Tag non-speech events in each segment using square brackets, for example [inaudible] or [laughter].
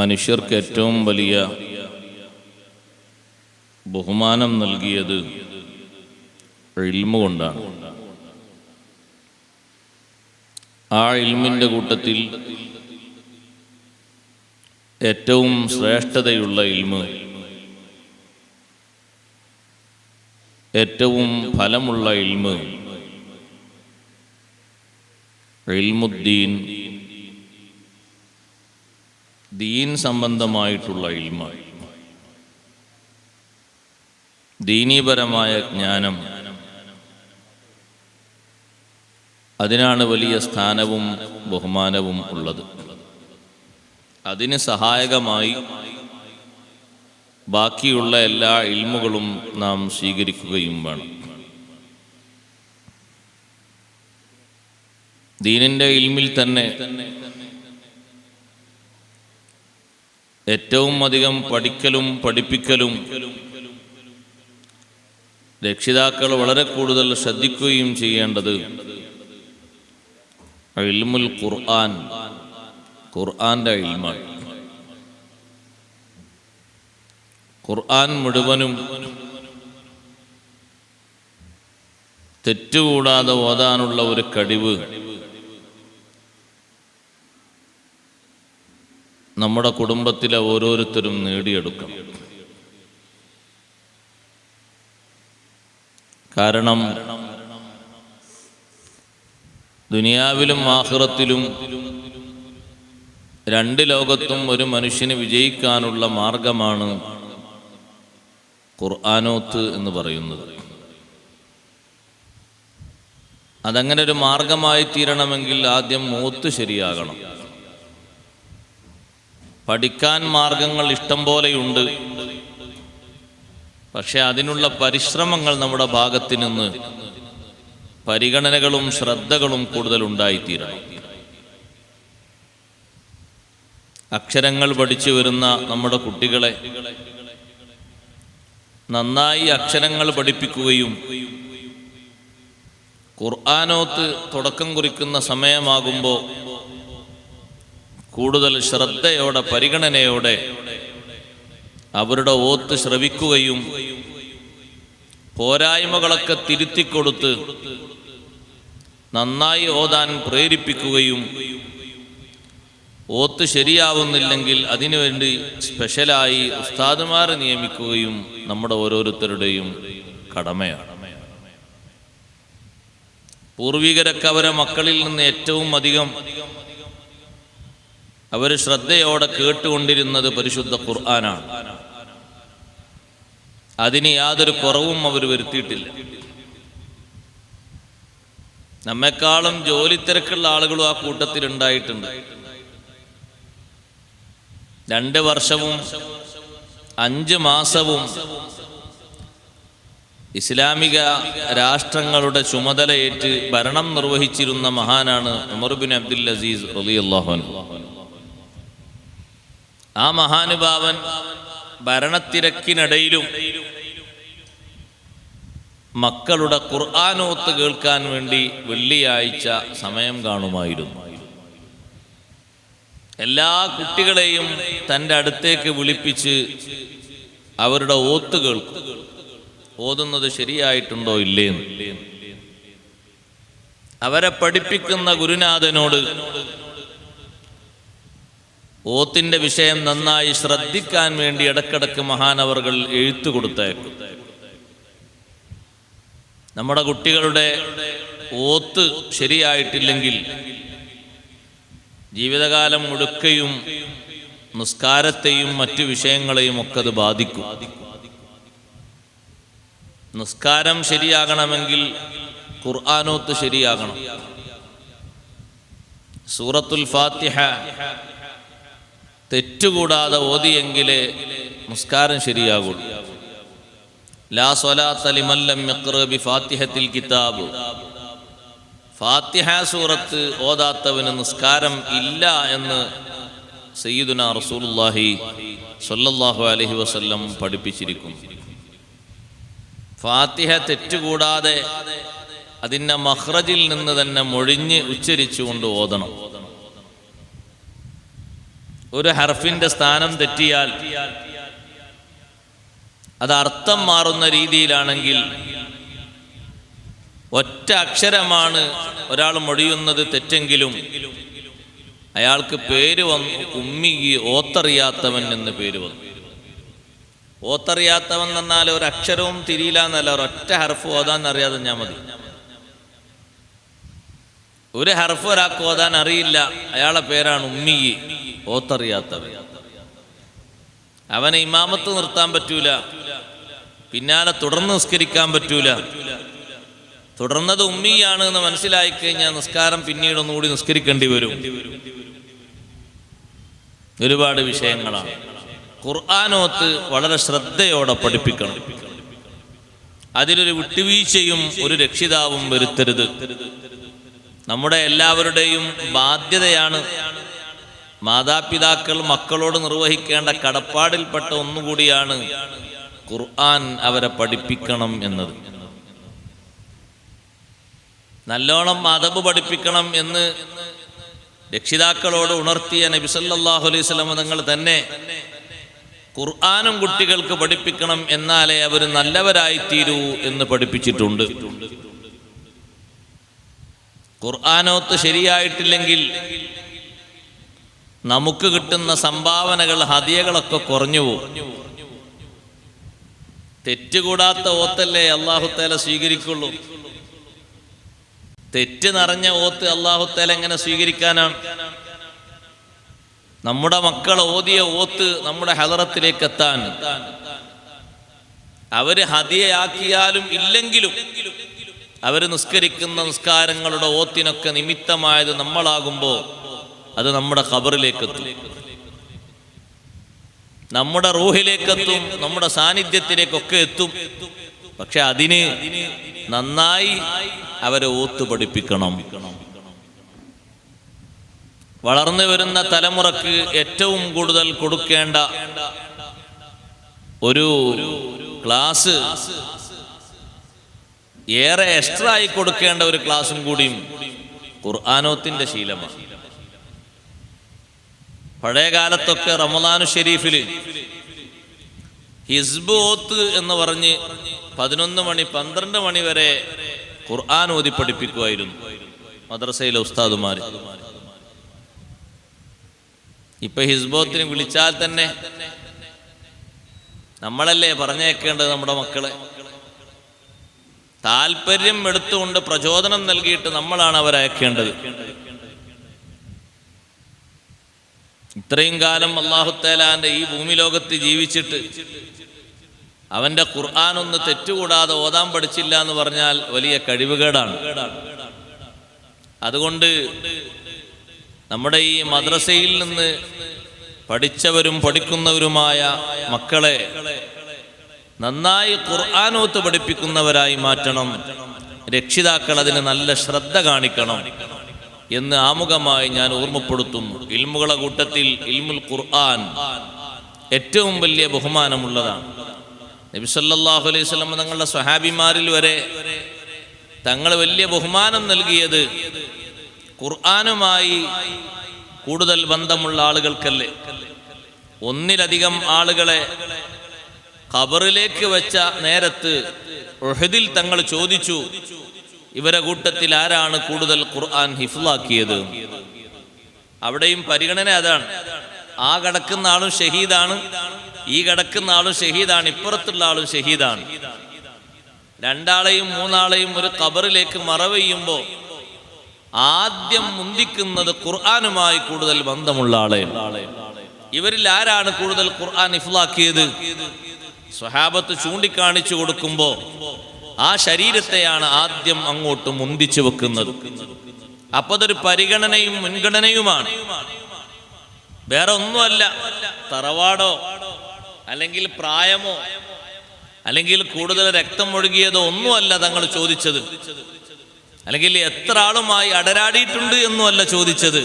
മനുഷ്യർക്ക് ഏറ്റവും വലിയ ബഹുമാനം നൽകിയത് ഇൽമ കൊണ്ടാണ് ആ ഇൽമിന്റെ കൂട്ടത്തിൽ ഏറ്റവും ശ്രേഷ്ഠതയുള്ള ഇൽമ് ഏറ്റവും ഫലമുള്ള ഇൽമ് ഇൽമുദ്ദീൻ ദീൻ സംബന്ധമായിട്ടുള്ള ഇൽമ. ദീനീപരമായ ജ്ഞാനം. അതിനാണ് വലിയ സ്ഥാനവും ബഹുമാനവും ഉള്ളത്. അതിന് സഹായകമായി ബാക്കിയുള്ള എല്ലാ ഇൽമുകളും നാം സ്വീകരിക്കുകയും വേണം. ദീനിന്റെ ഇൽമിൽ തന്നെ ഏറ്റവും അധികം പഠിക്കലും പഠിപ്പിക്കലും രക്ഷിതാക്കൾ വളരെ കൂടുതൽ ശ്രദ്ധിക്കുകയും ചെയ്യേണ്ടത് ഇൽമുൽ ഖുർആൻ ഖുർആന്റെ ഇൽമാണ്. ഖുർആൻ മുഴുവനും തെറ്റുകൂടാതെ ഓതാനുള്ള ഒരു കഴിവ് നമ്മുടെ കുടുംബത്തിലെ ഓരോരുത്തരും നേടിയെടുക്കണം. കാരണം ദുനിയാവിലും ആഹ്റത്തിലും രണ്ട് ലോകത്തും ഒരു മനുഷ്യന് വിജയിക്കാനുള്ള മാർഗമാണ് ഖുർആാനോത്ത് എന്ന് പറയുന്നത്. അതങ്ങനെ ഒരു മാർഗമായി തീരണമെങ്കിൽ ആദ്യം മൂത്ത് ശരിയാകണം. പഠിക്കാൻ മാർഗങ്ങൾ ഇഷ്ടം പോലെയുണ്ട്. പക്ഷെ അതിനുള്ള പരിശ്രമങ്ങൾ നമ്മുടെ ഭാഗത്ത് നിന്ന് പരിഗണനകളും ശ്രദ്ധകളും കൂടുതൽ ഉണ്ടായിത്തീരണം അക്ഷരങ്ങൾ പഠിച്ചു വരുന്ന നമ്മുടെ കുട്ടികളെ നന്നായി അക്ഷരങ്ങൾ പഠിപ്പിക്കുകയും ഖുർആാനോത്ത് തുടക്കം കുറിക്കുന്ന സമയമാകുമ്പോൾ കൂടുതൽ ശ്രദ്ധയോടെ പരിഗണനയോടെ അവരുടെ ഓത്ത് ശ്രവിക്കുകയും പോരായ്മകളൊക്കെ തിരുത്തിക്കൊടുത്ത് നന്നായി ഓതാൻ പ്രേരിപ്പിക്കുകയും ഓത്ത് ശരിയാവുന്നില്ലെങ്കിൽ അതിനുവേണ്ടി സ്പെഷ്യലായി ഉസ്താദുമാരെ നിയമിക്കുകയും നമ്മുടെ ഓരോരുത്തരുടെയും കടമയാണ്. പൂർവികരൊക്കെ അവരെ മക്കളിൽ നിന്ന് ഏറ്റവും അധികം അവർ ശ്രദ്ധയോടെ കേട്ടുകൊണ്ടിരുന്നത് പരിശുദ്ധ ഖുർആനാണ്. അതിന് യാതൊരു കുറവും അവർ വരുത്തിയിട്ടില്ല. നമ്മെക്കാളും ജോലി തിരക്കുള്ള ആളുകളും ആ കൂട്ടത്തിൽ ഉണ്ടായിട്ടുണ്ട് രണ്ട് വർഷവും അഞ്ച് മാസവും ഇസ്ലാമിക രാഷ്ട്രങ്ങളുടെ ചുമതലയേറ്റ് ഭരണം നിർവഹിച്ചിരുന്ന മഹാനാണ് ഉമർബിൻ അബ്ദുൽ അസീസ് റളിയല്ലാഹു ആ മഹാനുഭാവൻ ഭരണത്തിരക്കിനിടയിലും മക്കളുടെ ഖുർആാനോത്ത് കേൾക്കാൻ വേണ്ടി വെള്ളിയാഴ്ച സമയം കാണുമായിരുന്നു. എല്ലാ കുട്ടികളെയും തന്റെ അടുത്തേക്ക് വിളിപ്പിച്ച് അവരുടെ ഓത്ത് കേൾക്കും. ഓതുന്നത് ശരിയായിട്ടുണ്ടോ ഇല്ലേന്ന്. അവരെ പഠിപ്പിക്കുന്ന ഗുരുനാഥനോട് ഓത്തിന്റെ വിഷയം നന്നായി ശ്രദ്ധിക്കാൻ വേണ്ടി ഇടക്കിടക്ക് മഹാനവറുകൾ എഴുത്തു കൊടുത്തേക്കും. നമ്മുടെ കുട്ടികളുടെ ഓത്ത് ശരിയായിട്ടില്ലെങ്കിൽ ജീവിതകാലം മുഴുക്കയും നിസ്കാരത്തെയും മറ്റു വിഷയങ്ങളെയും ഒക്കെ അത് ബാധിക്കും. നിസ്കാരം ശരിയാകണമെങ്കിൽ ഖുർആാനോത്ത് ശരിയാകണം. സൂറത്തുൽ ഫാത്തിഹ തെറ്റുകൂടാതെ ഓതിയെങ്കിലേ നിസ്കാരം ശരിയാകുള്ളൂ ലാ സൊലാത്തലിമല്ലം ബി ഫാത്തിഹത്തിൽ കിതാബ്. ഫാത്തിഹ സൂറത്ത് ഓതാത്തവന് നിസ്കാരം ഇല്ല എന്ന് സയ്യിദുന റസൂലുള്ളാഹി സ്വല്ലല്ലാഹു അലൈഹി വസല്ലം പഠിപ്പിച്ചിരിക്കുന്നു. ഫാത്തിഹ തെറ്റുകൂടാതെ അതിന്റെ മഹ്റജിൽ നിന്ന് തന്നെ മൊഴിഞ്ഞ് ഉച്ചരിച്ചുകൊണ്ട് ഓതണം. ഒരു ഹർഫിന്റെ സ്ഥാനം തെറ്റിയാൽ അത് അർത്ഥം മാറുന്ന രീതിയിലാണെങ്കിൽ ഒറ്റ അക്ഷരമാണ് ഒരാൾ മൊഴിയുന്നത് തെറ്റെങ്കിലും അയാൾക്ക് പേര് വന്നു ഉമ്മി ഓത്തറിയാത്തവൻ എന്ന് പേര് വന്നു. ഓത്തറിയാത്തവൻ എന്നാൽ ഒരു അക്ഷരവും തിരിയില്ല എന്നല്ല ഒറ്റ ഹർഫ് ഓതാൻ അറിയാതെ ഞാൻ മതി. ഒരു ഹർഫ് ഒരാൾക്ക് ഓതാൻ അറിയില്ല അയാളെ പേരാണ് ഉമ്മി. ഓത്തറിയാത്തവൻ. അവനെ ഇമാമത്ത് നിർത്താൻ പറ്റൂല. പിന്നാലെ തുടർന്ന് നിസ്കരിക്കാൻ പറ്റൂല. തുടർന്നത് ഉമ്മിയാണ് എന്ന് മനസ്സിലായി കഴിഞ്ഞാൽ നിസ്കാരം പിന്നീട് ഒന്നുകൂടി നിസ്കരിക്കേണ്ടി വരും. ഒരുപാട് വിഷയങ്ങളാണ്. ഖുർആാനോത്ത് വളരെ ശ്രദ്ധയോടെ പഠിപ്പിക്കണം. അതിലൊരു വിട്ടുവീഴ്ചയും ഒരു രക്ഷിതാവും വരുത്തരുത്. നമ്മുടെ എല്ലാവരുടെയും ബാധ്യതയാണ് മാതാപിതാക്കൾ മക്കളോട് നിർവഹിക്കേണ്ട കടപ്പാടിൽപ്പെട്ട ഒന്നുകൂടിയാണ് ഖുർആൻ അവരെ പഠിപ്പിക്കണം എന്നത്. നല്ലോണം മതബ് പഠിപ്പിക്കണം എന്ന് രക്ഷിതാക്കളോട് ഉണർത്തിയ നബിസല്ലാഹു അലൈഹി സ്വലമ തങ്ങൾ തന്നെ ഖുർആാനും കുട്ടികൾക്ക് പഠിപ്പിക്കണം എന്നാലേ അവർ നല്ലവരായി തീരൂ എന്ന് പഠിപ്പിച്ചിട്ടുണ്ട്. ഖുർആാനോത്ത് ശരിയായിട്ടില്ലെങ്കിൽ നമുക്ക് കിട്ടുന്ന സംഭാവനകൾ ഹതിയകളൊക്കെ കുറഞ്ഞു പോകും. തെറ്റുകൂടാത്ത ഓത്തല്ലേ അള്ളാഹുത്തേല സ്വീകരിക്കുള്ളൂ. തെറ്റ് നിറഞ്ഞ ഓത്ത് അള്ളാഹുത്തേല എങ്ങനെ സ്വീകരിക്കാനാണ് നമ്മുടെ മക്കൾ ഓതിയ ഓത്ത് നമ്മുടെ ഹലറത്തിലേക്ക് എത്താൻ അവർ ഹതിയയാക്കിയാലും ഇല്ലെങ്കിലും അവർ നിസ്കരിക്കുന്ന നിസ്കാരങ്ങളുടെ ഓത്തിനൊക്കെ നിമിത്തമായത് നമ്മളാകുമ്പോൾ അത് നമ്മുടെ കബറിലേക്കെത്തും നമ്മുടെ റൂഹിലേക്കെത്തും നമ്മുടെ സാന്നിധ്യത്തിലേക്കൊക്കെ എത്തും. പക്ഷെ അതിന് നന്നായി അവരെ ഓത്തു പഠിപ്പിക്കണം. വളർന്നു വരുന്ന തലമുറയ്ക്ക് ഏറ്റവും കൂടുതൽ കൊടുക്കേണ്ട ഒരു ക്ലാസ് ഏറെ എക്സ്ട്രാ ആയി കൊടുക്കേണ്ട ഒരു ക്ലാസ്സും കൂടിയും ഖുർആാനോത്തിന്റെ ശീലമാണ്. പഴയ കാലത്തൊക്കെ റമദാനു ഷെരീഫിൽ ഹിസ്ബ് ഓത്ത് എന്ന് പറഞ്ഞ് പതിനൊന്ന് മണി പന്ത്രണ്ട് മണി വരെ ഖുർആൻ ഓതി പഠിപ്പിക്കുമായിരുന്നു മദ്രസയിലെ ഉസ്താദുമാര്. ഇപ്പൊ ഹിസ്ബോത്തിന് വിളിച്ചാൽ തന്നെ നമ്മളല്ലേ പറഞ്ഞേക്കേണ്ടത് നമ്മുടെ മക്കളെ? താല്പര്യം എടുത്തുകൊണ്ട് പ്രചോദനം നൽകിയിട്ട് നമ്മളാണ് അവരയക്കേണ്ടത് ഇത്രയും കാലം അള്ളാഹുത്തേലാന്റെ ഈ ഭൂമി ലോകത്ത് ജീവിച്ചിട്ട് അവന്റെ ഖുർആൻ ഒന്ന് തെറ്റുകൂടാതെ ഓതാൻ പഠിച്ചില്ല എന്ന് പറഞ്ഞാൽ വലിയ കഴിവുകേടാണ്. അതുകൊണ്ട് നമ്മുടെ ഈ മദ്രസയിൽ നിന്ന് പഠിച്ചവരും പഠിക്കുന്നവരുമായ മക്കളെ നന്നായി ഖുർആാനോത്ത് പഠിപ്പിക്കുന്നവരായി മാറ്റണം. രക്ഷിതാക്കൾ അതിന് നല്ല ശ്രദ്ധ കാണിക്കണം. എന്ന് ആമുഖമായി ഞാൻ ഓർമ്മപ്പെടുത്തുന്നു. ഇൽമുകളെ കൂട്ടത്തിൽ ഇൽമുൽ ഖുർആൻ ഏറ്റവും വലിയ ബഹുമാനമുള്ളതാണ്. നബി സല്ലല്ലാഹു അലൈഹി വസല്ലം തങ്ങളുടെ സ്വഹാബിമാരിൽ വരെ തങ്ങൾ വലിയ ബഹുമാനം നൽകിയത് ഖുർആനുമായി കൂടുതൽ ബന്ധമുള്ള ആളുകൾക്കല്ലേ? ഒന്നിലധികം ആളുകളെ ഖബറിലേക്ക് വെച്ച നേരത്ത് ഉഹദിൽ തങ്ങൾ ചോദിച്ചു ഇവരെ കൂട്ടത്തിൽ ആരാണ് കൂടുതൽ ഖുർആൻ ഹിഫ്ലാക്കിയത് അവിടെയും പരിഗണന അതാണ്. ആ കിടക്കുന്ന ആളും ഷഹീദാണ് ഈ കിടക്കുന്ന ആളും ഷഹീദാണ് ഇപ്പുറത്തുള്ള ആളും ഷഹീദാണ്. രണ്ടാളെയും മൂന്നാളെയും ഒരു കബറിലേക്ക് മറവെയ്യുമ്പോ ആദ്യം മുന്തിക്കുന്നത് ഖുർആാനുമായി കൂടുതൽ ബന്ധമുള്ള ആളെ ഇവരിൽ ആരാണ് കൂടുതൽ ഖുർആൻ ഇഫ്ലാക്കിയത് സ്വഹാബത്ത് ചൂണ്ടിക്കാണിച്ചു കൊടുക്കുമ്പോ ആ ശരീരത്തെയാണ് ആദ്യം അങ്ങോട്ട് മുന്തിച്ചു വെക്കുന്നത്. അപ്പൊ അതൊരു പരിഗണനയും മുൻഗണനയുമാണ്. വേറെ ഒന്നുമല്ല. തറവാടോ അല്ലെങ്കിൽ പ്രായമോ അല്ലെങ്കിൽ കൂടുതൽ രക്തം ഒഴുകിയതോ ഒന്നുമല്ല തങ്ങൾ ചോദിച്ചത്. അല്ലെങ്കിൽ എത്ര ആളുമായി അടരാടിയിട്ടുണ്ട് എന്നുമല്ല ചോദിച്ചത്.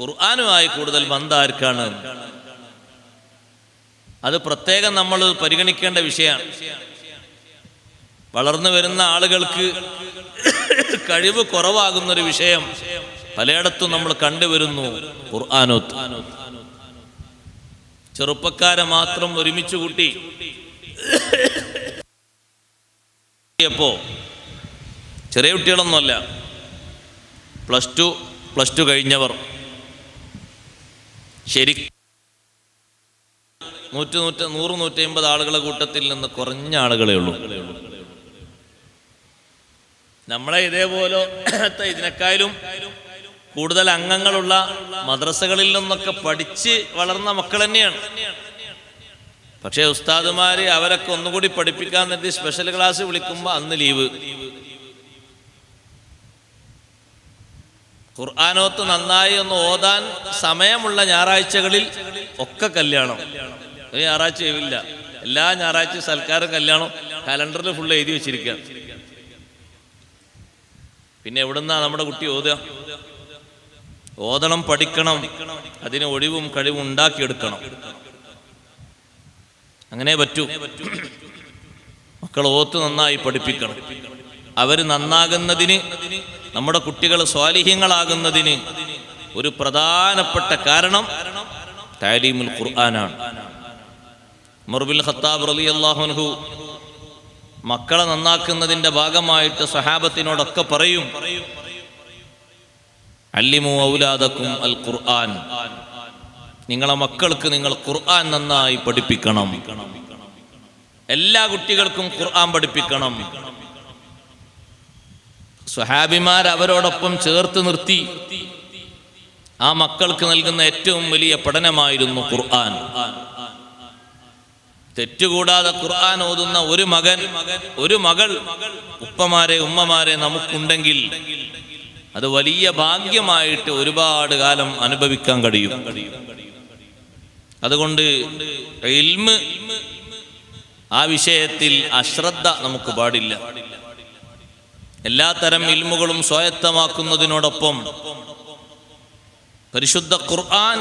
ഖുർആാനുമായി കൂടുതൽ ബന്ധാർക്കാണ്. അത് പ്രത്യേകം നമ്മൾ പരിഗണിക്കേണ്ട വിഷയമാണ്. വളർന്നു വരുന്ന ആളുകൾക്ക് കഴിവ് കുറവാകുന്ന ഒരു വിഷയം പലയിടത്തും നമ്മൾ കണ്ടുവരുന്നു. ഖുർആാനോത്ത്. ചെറുപ്പക്കാരെ മാത്രം ഒരുമിച്ച് കൂട്ടി പ്പോ ചെറിയ കുട്ടികളൊന്നുമല്ല. പ്ലസ് ടു പ്ലസ് ടു കഴിഞ്ഞവർ. ശരി നൂറ്റി നൂറ്റി നൂറ് നൂറ്റി അമ്പത് ആളുകളെ കൂട്ടത്തിൽ നിന്ന് കുറഞ്ഞ ആളുകളേ ഉള്ളൂ. നമ്മളെ ഇതേപോലെ [clears throat] ഇതിനേക്കാളും കൂടുതൽ അംഗങ്ങളുള്ള മദ്രസകളിൽ നിന്നൊക്കെ പഠിച്ച് വളർന്ന മക്കൾ തന്നെയാണ്. പക്ഷേ ഉസ്താദുമാര് അവരൊക്കെ ഒന്നുകൂടി പഠിപ്പിക്കാൻ വേണ്ടി സ്പെഷ്യൽ ക്ലാസ് വിളിക്കുമ്പോൾ അന്ന് ലീവ് ഖുർആാനോത്ത് നന്നായി ഒന്ന് ഓതാൻ സമയമുള്ള ഞായറാഴ്ചകളിൽ ഒക്കെ കല്യാണം. ഒരു ഞായറാഴ്ച ഒഴിവില്ല എല്ലാ ഞായറാഴ്ച സൽക്കാരം കല്യാണം കലണ്ടറിൽ ഫുള്ള് എഴുതി വെച്ചിരിക്കുക പിന്നെ എവിടുന്നാ നമ്മുടെ കുട്ടി ഓതുക? ഓതണം പഠിക്കണം. അതിന് ഒഴിവും കഴിവും ഉണ്ടാക്കിയെടുക്കണം. അങ്ങനെ പറ്റൂ. മക്കൾ ഓത്ത് നന്നായി പഠിപ്പിക്കണം. അവർ നന്നാകുന്നതിന് നമ്മുടെ കുട്ടികൾ സ്വാലിഹ്യങ്ങളാകുന്നതിന് ഒരു പ്രധാനപ്പെട്ട കാരണം താലീമുൽ ഖുർആനാണ്. മുർബിൽ ഖത്താബ് റലി അള്ളാഹുൻഹു മക്കളെ നന്നാക്കുന്നതിന്റെ ഭാഗമായിട്ട് സഹാബത്തിനോടൊക്കെ പറയും. അല്ലിമു ഔലാദക്കും അൽ ഖുർആൻ. നിങ്ങളെ മക്കൾക്ക് നിങ്ങൾ ഖുർആൻ നന്നായി പഠിപ്പിക്കണം. എല്ലാ കുട്ടികൾക്കും ഖുർആൻ പഠിപ്പിക്കണം. സ്വഹാബിമാർ അവരോടൊപ്പം ചേർത്ത് നിർത്തി. ആ മക്കൾക്ക് നൽകുന്ന ഏറ്റവും വലിയ പഠനമായിരുന്നു ഖുർആൻ. തെറ്റുകൂടാതെ ഖുർആൻ ഓതുന്ന ഒരു മകൻ ഒരു മകൾ ഉപ്പമാരെ ഉമ്മമാരെ നമുക്കുണ്ടെങ്കിൽ അത് വലിയ ഭാഗ്യമായിട്ട് ഒരുപാട് കാലം അനുഭവിക്കാൻ കഴിയും. അതുകൊണ്ട് ആ വിഷയത്തിൽ അശ്രദ്ധ നമുക്ക് പാടില്ല. എല്ലാ തരം ഇൽമുകളും സ്വായത്തമാക്കുന്നതിനോടൊപ്പം പരിശുദ്ധ ഖുർആൻ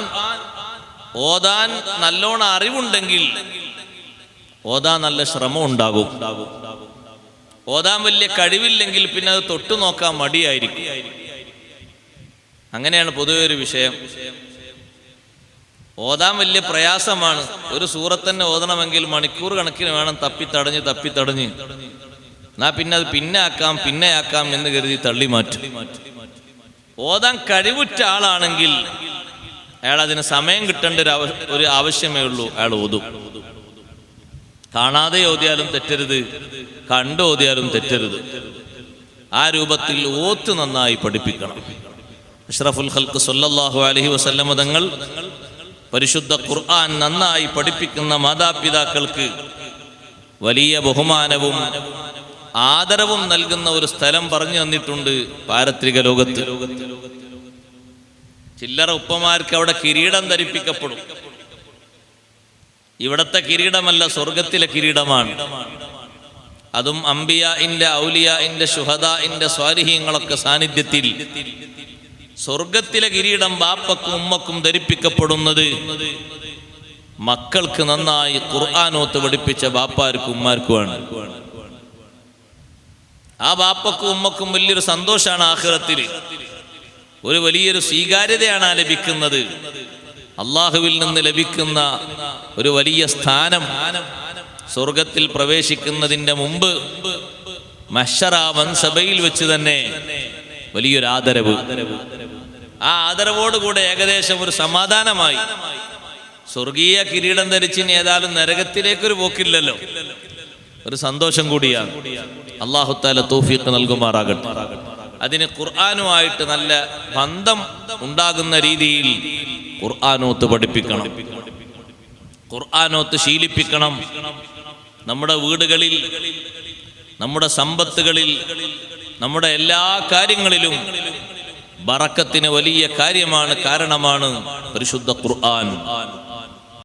ഓതാൻ നല്ലോണം അറിവുണ്ടെങ്കിൽ ഓതാൻ നല്ല ശ്രമം ഉണ്ടാകും. ഓതാൻ വലിയ കഴിവില്ലെങ്കിൽ പിന്നെ അത് തൊട്ടു നോക്കാൻ മടിയായിരിക്കും. അങ്ങനെയാണ് പൊതുവെ ഒരു വിഷയം. ഓതാൻ വലിയ പ്രയാസമാണ്. ഒരു സൂറത്തന്നെ ഓതണമെങ്കിൽ മണിക്കൂർ കണക്കിന് വേണം തപ്പി തടഞ്ഞ് തപ്പി തടഞ്ഞ്. എന്നാ പിന്നെ അത് പിന്നെ ആക്കാം പിന്നെ ആക്കാം എന്ന് കരുതി തള്ളി മാറ്റും. ഓതാൻ കഴിവുറ്റ ആളാണെങ്കിൽ അയാൾ അതിന് സമയം കിട്ടേണ്ട ഒരു ആവശ്യമേ ഉള്ളൂ. അയാൾ ഓതും. കാണാതെ ഓതിയാലും തെറ്റരുത് കണ്ടു ഓതിയാലും തെറ്റരുത്. ആ രൂപത്തിൽ ഓത്ത് നന്നായി പഠിപ്പിക്കണം. അഷ്റഫുൽ ഹൽക്ക് സല്ലല്ലാഹു അലഹി വസല്ലമ തങ്ങൾ പരിശുദ്ധ ഖുർആൻ നന്നായി പഠിപ്പിക്കുന്ന മാതാപിതാക്കൾക്ക് വലിയ ബഹുമാനവും ആദരവും നൽകുന്ന ഒരു സ്ഥലം പറഞ്ഞു തന്നിട്ടുണ്ട് പാരത്രിക ലോകത്ത്. ചില്ലറ ഉപ്പമാർക്ക് അവിടെ കിരീടം ധരിപ്പിക്കപ്പെടും. ഇവിടത്തെ കിരീടമല്ല സ്വർഗത്തിലെ കിരീടമാണ്. അതും അംബിയ ഇന്റെ ഔലിയ ഇന്റെ ഷുഹദ ഇന്റെ സ്വാരിഹ്യങ്ങളൊക്കെ സാന്നിധ്യത്തിൽ സ്വർഗത്തിലെ കിരീടം ബാപ്പക്കും ഉമ്മക്കും ധരിപ്പിക്കപ്പെടുന്നത് മക്കൾക്ക് നന്നായി ഖുർആാനോത്ത് പഠിപ്പിച്ച ബാപ്പാർക്കും ഉമ്മാർക്കുമാണ്. ആ ബാപ്പക്കും ഉമ്മക്കും വലിയൊരു സന്തോഷമാണ് ആഖിറത്തിൽ ഒരു വലിയൊരു സ്വീകാര്യതയാണ് ആ ലഭിക്കുന്നത്. അള്ളാഹുവിൽ നിന്ന് ലഭിക്കുന്ന ഒരു വലിയ സ്ഥാനം സ്വർഗത്തിൽ പ്രവേശിക്കുന്നതിന്റെ മുമ്പ് മഷറ വൻസഭയിൽ വെച്ച് തന്നെ വലിയൊരു ആദരവ്. ആ ആദരവോടുകൂടെ ഏകദേശം ഒരു സമാധാനമായി. സ്വർഗീയ കിരീടം ധരിച്ച് ഇനി ഏതായാലും നരകത്തിലേക്കൊരു പോക്കില്ലല്ലോ. ഒരു സന്തോഷം കൂടിയാണ്. അള്ളാഹുത്താല തൗഫീഖ് നൽകുമാറാകട്ടെ. അതിന് ഖുർആാനുമായിട്ട് നല്ല ബന്ധം ഉണ്ടാകുന്ന രീതിയിൽ ഖുർആാനോത്ത് പഠിപ്പിക്കണം. ഖുർആാനോത്ത് ശീലിപ്പിക്കണം. നമ്മുടെ വീടുകളിൽ നമ്മുടെ സമ്പത്തുകളിൽ നമ്മുടെ എല്ലാ കാര്യങ്ങളിലും ബറക്കത്തിന് വലിയ കാര്യമാണ് കാരണമാണ് പരിശുദ്ധ ഖുർആൻ.